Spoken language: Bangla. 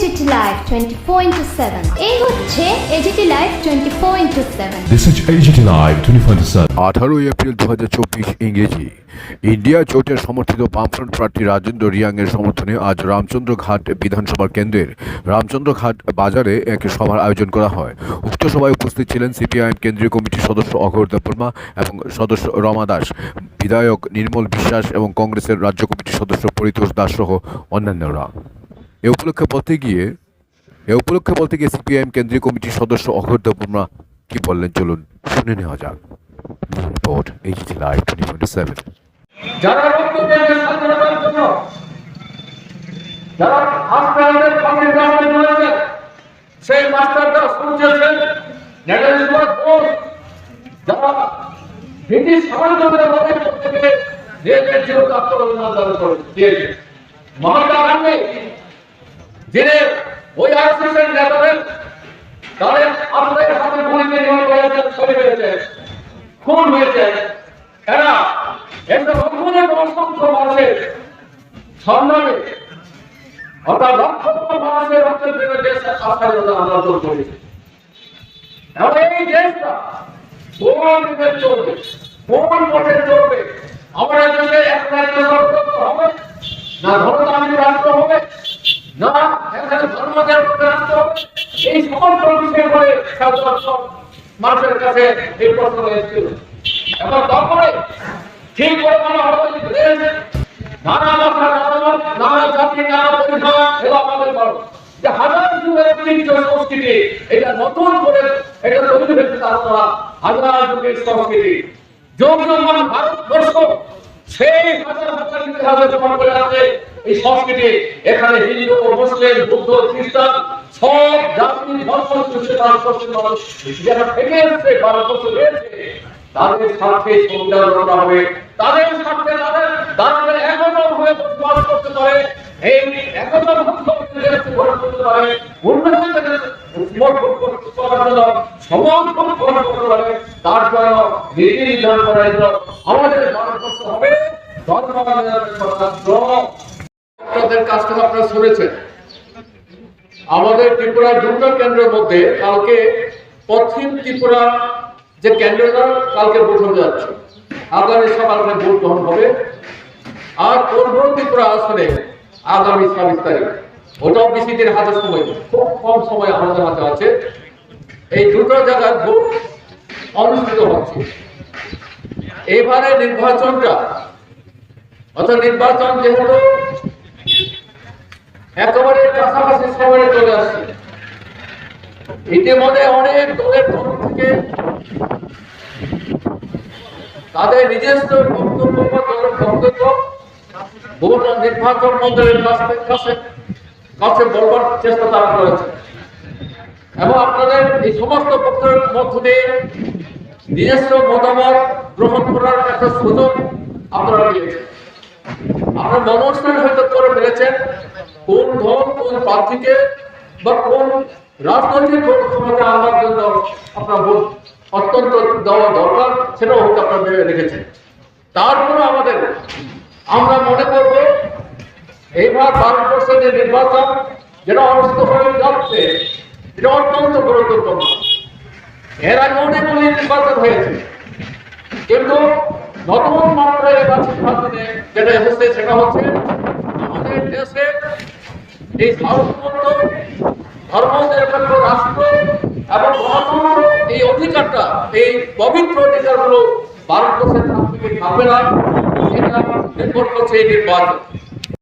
টোয়েন্টি ফোর ইন্টু সেভেন এই হচ্ছে AGT live twenty four into seven This is AGT Live 24/7. আঠারোই এপ্রিল দু ইংরেজি। ইন্ডিয়া জোটের সমর্থিত বামফ্রন্ট প্রার্থী রাজেন্দ্র রিয়াংয়ের সমর্থনে আজ রামচন্দ্র ঘাট বিধানসভা কেন্দ্রের রামচন্দ্র ঘাট বাজারে এক সভার আয়োজন করা হয়। উক্ত সভায় উপস্থিত ছিলেন সিপিআইএম কেন্দ্রীয় কমিটির সদস্য অঘোর দেববর্মা এবং সদস্য রমা দাস বিধায়ক নির্মল বিশ্বাস এবং কংগ্রেসের রাজ্য কমিটির সদস্য পরিতোষ দাস সহ অন্যান্যরা। এ উপলক্ষে বলতে গিয়ে, এ উপলক্ষে বলতে গিয়ে সিপিআইএম কেন্দ্রীয় কমিটির সদস্য অঘোর কি বললেন? চলুন শুনে নেওয়া যাক। Report HD live twenty twenty seven যারা মহাত্মা গান্ধী যিনি ওই আরএসএসের নেতাদের তাদের আপনাদের হাতে গুলিতে নিহত হয়েছে শহীদ হয়েছে, খুন হয়েছে। এরা একটা রক্ষণের অসংখ্য মানুষের সংগ্রামে অর্থাৎ লক্ষ লক্ষ মানুষের রক্তের বিরুদ্ধে দেশের স্বাধীনতা আন্দোলন করেছে এবং এই দেশটা কোন দিকে চলবে কোন পথে চলবে আমাদের দেশে এক রাজ্য হবে না এখানে ধর্মনিরপেক্ষ রাষ্ট্র হবে। এই সমস্ত বিষয় করে সাধারণ সব মানুষের কাছে এই প্রশ্ন এসেছিল। এবং তারপরে ঠিক হলো যে দেশ, নানা ভাষা, নানা নানা জাতি, নানা পরিধান এগুলো আমাদের বড়। যে হাজার যুগের ঐতিহ্য, সংস্কৃতি, এটা নতুন করে এটা তৈরি হয়েছে তারা হাজার যুগের সংস্কৃতি। যোগ ভারতবর্ষ সেই হাজার হাজার ইতিহাসে প্রমাণ করে আছে এই সংস্কৃতি এখানে হিন্দু মুসলিম, বৌদ্ধ, খ্রিস্টান সব জাতি ধর্ম পশ্চিম মানুষ। যারা থেকে এসছে ভারতবর্ষ রয়েছে, তাদের স্বার্থে সংবিধান রচনা হবে। তাদের স্বার্থে তাদের তাদের একতা হয়ে বসবাস করতে পারে। এই উন্নয়ন সমর্থন করতে পারে। তার জন্য নীতি নির্ধারণ জন্য আমাদের ভারতবর্ষ হবে। শুনেছেন। আমাদের ত্রিপুরা দুর্গা কেন্দ্রের মধ্যে কালকে পশ্চিম ত্রিপুরা যে কেন্দ্রটা কালকে হতে যাচ্ছে। আগামী সকালে ভোট গ্রহণ হবে। আর পূর্ব ত্রিপুরা আসনে আগামী ছাব্বিশ তারিখ। ওটাও বেশি দিন হাতে সময় খুব কম সময় আমাদের হাতে আছে। এই দুটো জায়গায় ভোট অনুষ্ঠিত হচ্ছে। এবারে নির্বাচনটা, অর্থাৎ নির্বাচন যেহেতু একেবারে কাছাকাছি সময়ে চলে আসছে, ইতিমধ্যে অনেক দলের তরফ থেকে তাদের নিজস্ব বক্তব্য বক্তব্য, ভোট নির্বাচন মন্ত্রের কাছে কাছে কাছে বলবার চেষ্টা তারা করেছে। এবং আপনাদের এই সমস্ত বক্তব্যের মধ্য দিয়ে নিজস্ব মতামত গ্রহণ করার একটা সুযোগ আপনারা পেয়েছেন। আপনার মনস্থান হয়তো করে ফেলেছেন, কোন দল, কোন প্রার্থীকে বা কোন রাজনৈতিক ক্ষমতা আনার জন্য আপনার ভোট অত্যন্ত দেওয়া দরকার, সেটাও হয়তো আপনারা ভেবে রেখেছেন। তারপরে আমাদের, আমরা মনে করব, এইবার ভারতবর্ষের যে নির্বাচন, যেটা অনুষ্ঠিত হয়ে যাচ্ছে, এটা অত্যন্ত গুরুত্বপূর্ণ। এর আগে অনেকগুলি নির্বাচন হয়েছে। কিন্তু নতুন মাত্রায় এবার সিদ্ধান্তনে যেটা এসেছে সেটা হচ্ছে আমাদের দেশে এই সার্বভৌমত্ব ধর্ম নিরপেক্ষ রাষ্ট্র এবং গণতন্ত্র এই অধিকারটা, এই পবিত্র অধিকারগুলো ভারতবর্ষের থেকে থাকবে না। এটা নির্ভর করছে এই নির্বাচন।